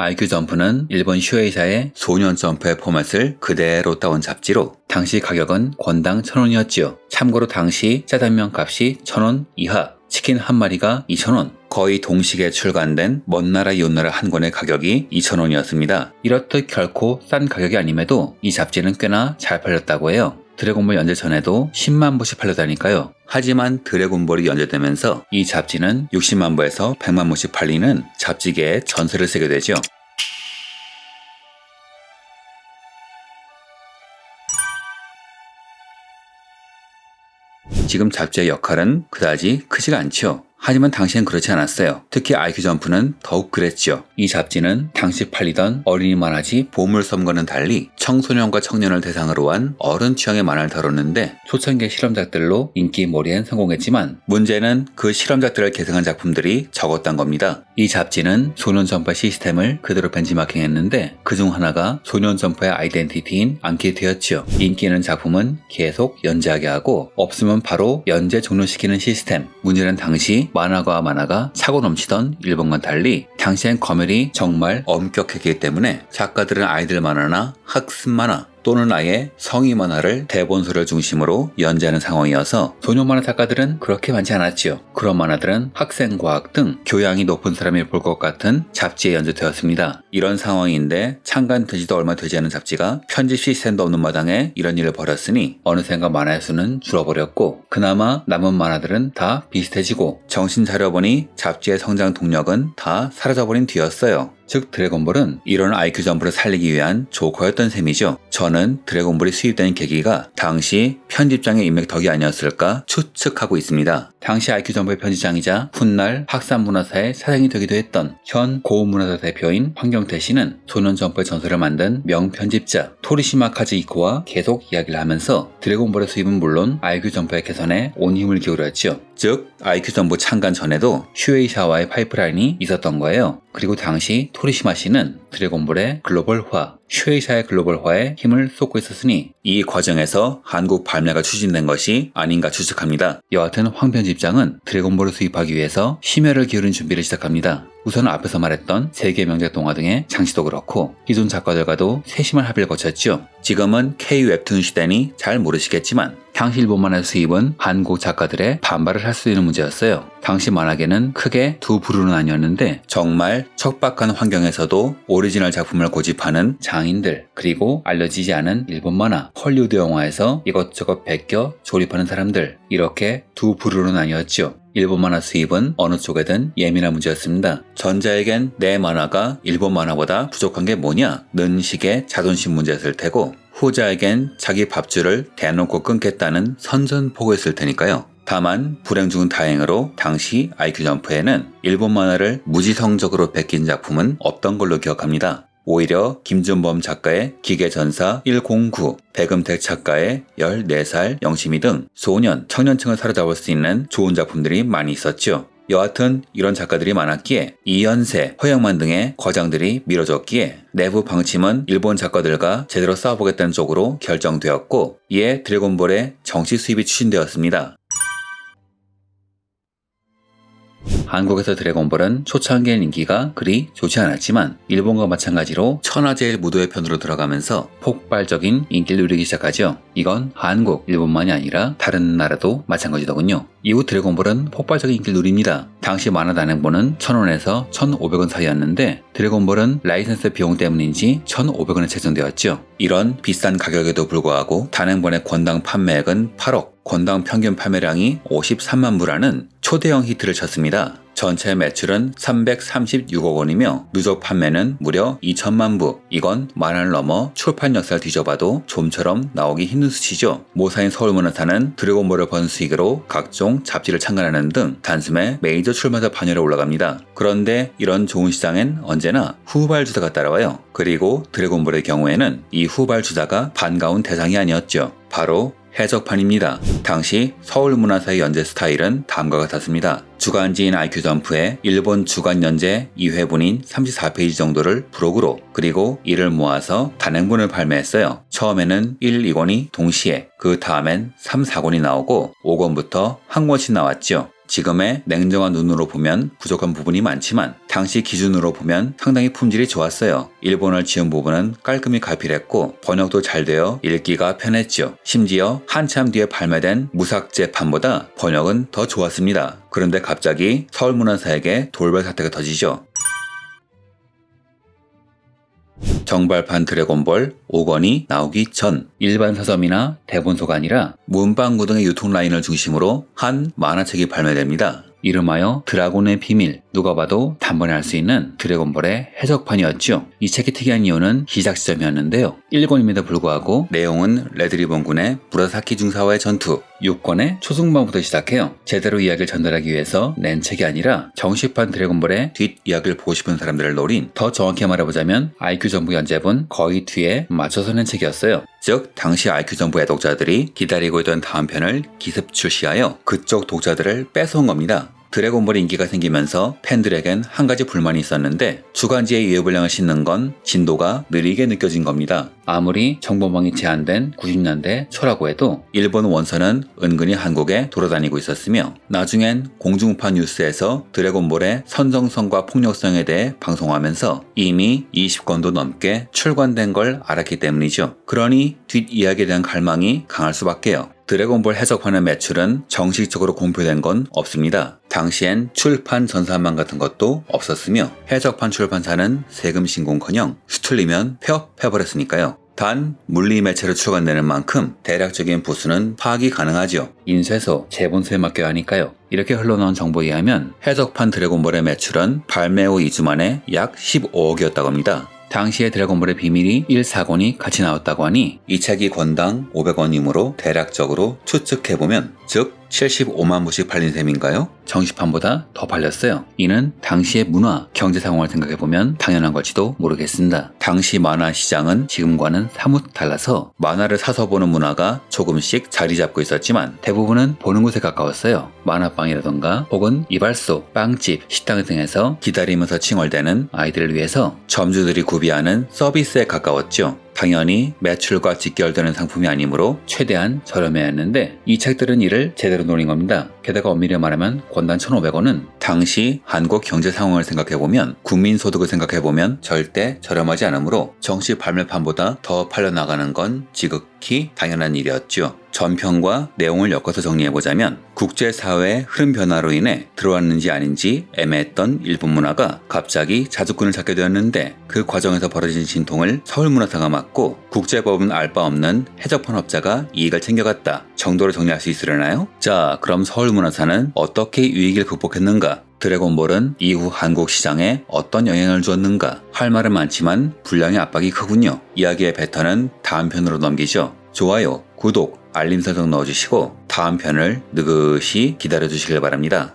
IQ 점프는 일본 슈에이사의 소년 점프의 포맷을 그대로 따온 잡지로 당시 가격은 권당 1000원이었지요. 참고로 당시 짜장면 값이 1000원 이하, 치킨 한 마리가 2000원, 거의 동시기에 출간된 먼 나라 이웃 나라 한 권의 가격이 2,000원이었습니다. 이렇듯 결코 싼 가격이 아님에도 이 잡지는 꽤나 잘 팔렸다고 해요. 드래곤볼 연재 전에도 10만 부씩 팔렸다니까요. 하지만 드래곤볼이 연재되면서 이 잡지는 60만 부에서 100만 부씩 팔리는 잡지계의 전설을 쓰게 되죠. 지금 잡지의 역할은 그다지 크지가 않죠. 하지만 당시엔 그렇지 않았어요. 특히 IQ 점프는 더욱 그랬죠. 이 잡지는 당시 팔리던 어린이 만화지 보물 섬과는 달리 청소년과 청년을 대상으로 한 어른 취향의 만화를 다뤘는데 초창기 실험작들로 인기 몰이엔 성공했지만 문제는 그 실험작들을 계승한 작품들이 적었단 겁니다. 이 잡지는 소년 점퍼 시스템을 그대로 벤치마킹했는데 그중 하나가 소년 점퍼의 아이덴티티인 앙키트였지요. 인기 있는 작품은 계속 연재하게 하고 없으면 바로 연재 종료시키는 시스템. 문제는 당시 만화가 만화가 차고 넘치던 일본과는 달리 당시엔 검열이 정말 엄격했기 때문에 작가들은 아이들 만화나 학습 만화 또는 아예 성의 만화를 대본소를 중심으로 연재하는 상황이어서 소년 만화 작가들은 그렇게 많지 않았지요. 그런 만화들은 학생 과학 등 교양이 높은 사람이 볼 것 같은 잡지에 연재되었습니다. 이런 상황인데 창간되지도 얼마 되지 않은 잡지가 편집 시스템도 없는 마당에 이런 일을 벌였으니 어느샌가 만화의 수는 줄어버렸고 그나마 남은 만화들은 다 비슷해지고 정신 차려보니 잡지의 성장 동력은 다 사라져버린 뒤였어요. 즉 드래곤볼은 이런 IQ 점프를 살리기 위한 조커였던 셈이죠. 저는 드래곤볼이 수입된 계기가 당시 편집장의 인맥 덕이 아니었을까 추측하고 있습니다. 당시 IQ 점프의 편집장이자 훗날 학산문화사의 사장이 되기도 했던 현 고문화사 대표인 황경태 씨는 소년 점프의 전설을 만든 명편집자 토리시마 카즈이코와 계속 이야기를 하면서 드래곤볼의 수입은 물론 IQ 점프의 개선에 온 힘을 기울였죠. 즉 점프 창간 전에도 슈에이샤와의 파이프라인이 있었던 거예요. 그리고 당시 토리시마 씨는 드래곤볼의 글로벌화, 슈에이샤의 글로벌화에 힘을 쏟고 있었으니 이 과정에서 한국 발매가 추진된 것이 아닌가 추측합니다. 여하튼 황 편집장은 드래곤볼을 수입하기 위해서 심혈을 기울인 준비를 시작합니다. 우선 앞에서 말했던 세계 명작 동화 등의 장치도 그렇고 기존 작가들과도 세심한 합의를 거쳤죠. 지금은 K 웹툰 시대니 잘 모르시겠지만 일본 만화 수입은 한국 작가들의 반발을 할 수 있는 문제였어요. 당시 만화계는 크게 두 부류는 아니었는데 정말 척박한 환경에서도 오리지널 작품을 고집하는 장인들 그리고 알려지지 않은 일본 만화 헐리우드 영화에서 이것저것 베껴 조립하는 사람들 이렇게 두 부류는 아니었죠. 일본 만화 수입은 어느 쪽에든 예민한 문제였습니다. 전자에겐 내 만화가 일본 만화보다 부족한 게 뭐냐? 는 식의 자존심 문제였을 테고 후자에겐 자기 밥줄을 대놓고 끊겠다는 선전포고였을 테니까요. 다만 불행 중 다행으로 당시 IQ 점프에는 일본 만화를 무지성적으로 베낀 작품은 없던 걸로 기억합니다. 오히려 김준범 작가의 기계전사 109, 백음택 작가의 14살 영심이 등 소년, 청년층을 사로잡을 수 있는 좋은 작품들이 많이 있었죠. 여하튼 이런 작가들이 많았기에 이연세, 허영만 등의 거장들이 밀어줬기에 내부 방침은 일본 작가들과 제대로 싸워보겠다는 쪽으로 결정되었고 이에 드래곤볼의 정치 수입이 추진되었습니다. 한국에서 드래곤볼은 초창기엔 인기가 그리 좋지 않았지만 일본과 마찬가지로 천하제일 무도회 편으로 들어가면서 폭발적인 인기를 누리기 시작하죠. 이건 한국, 일본만이 아니라 다른 나라도 마찬가지더군요. 이후 드래곤볼은 폭발적인 인기를 누립니다. 당시 만화 단행본은 1000원에서 1500원 사이였는데 드래곤볼은 라이센스 비용 때문인지 1500원에 책정되었죠. 이런 비싼 가격에도 불구하고 단행본의 권당 판매액은 8억, 권당 평균 판매량이 53만 부라는 초대형 히트를 쳤습니다. 전체 매출은 336억 원이며 누적 판매는 무려 2천만 부. 이건 만화를 넘어 출판 역사를 뒤져봐도 좀처럼 나오기 힘든 수치죠. 모사인 서울문화사는 드래곤볼을 번 수익으로 각종 잡지를 창간하는 등 단숨에 메이저 출판사 반열에 올라갑니다. 그런데 이런 좋은 시장엔 언제나 후발주자가 따라와요. 그리고 드래곤볼의 경우에는 이 후발주자가 반가운 대상이 아니었죠. 바로 해적판입니다. 당시 서울문화사의 연재 스타일은 다음과 같았습니다. 주간지인 IQ 점프에 일본 주간 연재 2회분인 34페이지 정도를 부록으로 그리고 이를 모아서 단행본을 발매했어요. 처음에는 1, 2권이 동시에 그 다음엔 3, 4권이 나오고 5권부터 한 권씩 나왔죠. 지금의 냉정한 눈으로 보면 부족한 부분이 많지만 당시 기준으로 보면 상당히 품질이 좋았어요. 일본어를 지은 부분은 깔끔히 갈필했고 번역도 잘 되어 읽기가 편했죠. 심지어 한참 뒤에 발매된 무삭제판보다 번역은 더 좋았습니다. 그런데 갑자기 서울문화사에게 돌발 사태가 터지죠. 정발판 드래곤볼 5권이 나오기 전 일반 서점이나 대본소가 아니라 문방구 등의 유통 라인을 중심으로 한 만화책이 발매됩니다. 이름하여 드라곤의 비밀 누가 봐도 단번에 알 수 있는 드래곤볼의 해적판이었죠. 이 책이 특이한 이유는 시작 시점이었는데요. 1권임에도 불구하고 내용은 레드리본군의 무라사키 중사와의 전투 6권의 초승반부터 시작해요. 제대로 이야기를 전달하기 위해서 낸 책이 아니라 정식판 드래곤볼의 뒷이야기를 보고 싶은 사람들을 노린 더 정확히 말해보자면 IQ 정부 연재분 거의 뒤에 맞춰서 낸 책이었어요. 즉 당시 IQ 정부 애독자들이 기다리고 있던 다음 편을 기습 출시하여 그쪽 독자들을 뺏어온 겁니다. 드래곤볼 인기가 생기면서 팬들에겐 한 가지 불만이 있었는데 주간지에 유효분량을 싣는 건 진도가 느리게 느껴진 겁니다. 아무리 정보망이 제한된 90년대 초라고 해도 일본 원서는 은근히 한국에 돌아다니고 있었으며 나중엔 공중파 뉴스에서 드래곤볼의 선정성과 폭력성에 대해 방송하면서 이미 20권도 넘게 출간된 걸 알았기 때문이죠. 그러니 뒷이야기에 대한 갈망이 강할 수밖에요. 드래곤볼 해적판의 매출은 정식적으로 공표된 건 없습니다. 당시엔 출판 전산망 같은 것도 없었으며 해적판 출판사는 세금 신고커녕 수틀리면 폐업해버렸으니까요. 단 물리 매체로 출간되는 만큼 대략적인 부수는 파악이 가능하죠. 인쇄소, 재본소에 맡겨야 하니까요. 이렇게 흘러나온 정보에 의하면 해적판 드래곤볼의 매출은 발매 후 2주 만에 약 15억이었다고 합니다. 당시에 드래곤볼의 비밀이 1, 4권이 같이 나왔다고 하니 이 책이 권당 500원이므로 대략적으로 추측해보면 즉 75만 부씩 팔린 셈인가요? 정식판보다 더 팔렸어요. 이는 당시의 문화, 경제 상황을 생각해보면 당연한 걸지도 모르겠습니다. 당시 만화 시장은 지금과는 사뭇 달라서 만화를 사서 보는 문화가 조금씩 자리 잡고 있었지만 대부분은 보는 곳에 가까웠어요. 만화방이라던가 혹은 이발소, 빵집, 식당 등에서 기다리면서 칭얼대는 아이들을 위해서 점주들이 구비하는 서비스에 가까웠죠. 당연히 매출과 직결되는 상품이 아니므로 최대한 저렴해야 했는데 이 책들은 이를 제대로 노린 겁니다. 게다가 엄밀히 말하면 권단 1,500원은 당시 한국 경제 상황을 생각해보면 국민 소득을 생각해보면 절대 저렴하지 않으므로 정식 발매판보다 더 팔려나가는 건 지극히 당연한 일이었죠. 전편과 내용을 엮어서 정리해보자면 국제사회의 흐름 변화로 인해 들어왔는지 아닌지 애매했던 일본 문화가 갑자기 자주권을 잡게 되었는데 그 과정에서 벌어진 진통을 서울문화사가 맡고 국제법은 알 바 없는 해적판업자가 이익을 챙겨갔다 정도로 정리할 수 있으려나요? 자 그럼 서울문화사는 어떻게 위기를 극복했는가? 드래곤볼은 이후 한국 시장에 어떤 영향을 주었는가? 할 말은 많지만 분량의 압박이 크군요. 이야기의 배터는 다음 편으로 넘기죠. 좋아요, 구독, 알림 설정 넣어주시고 다음 편을 느긋이 기다려주시길 바랍니다.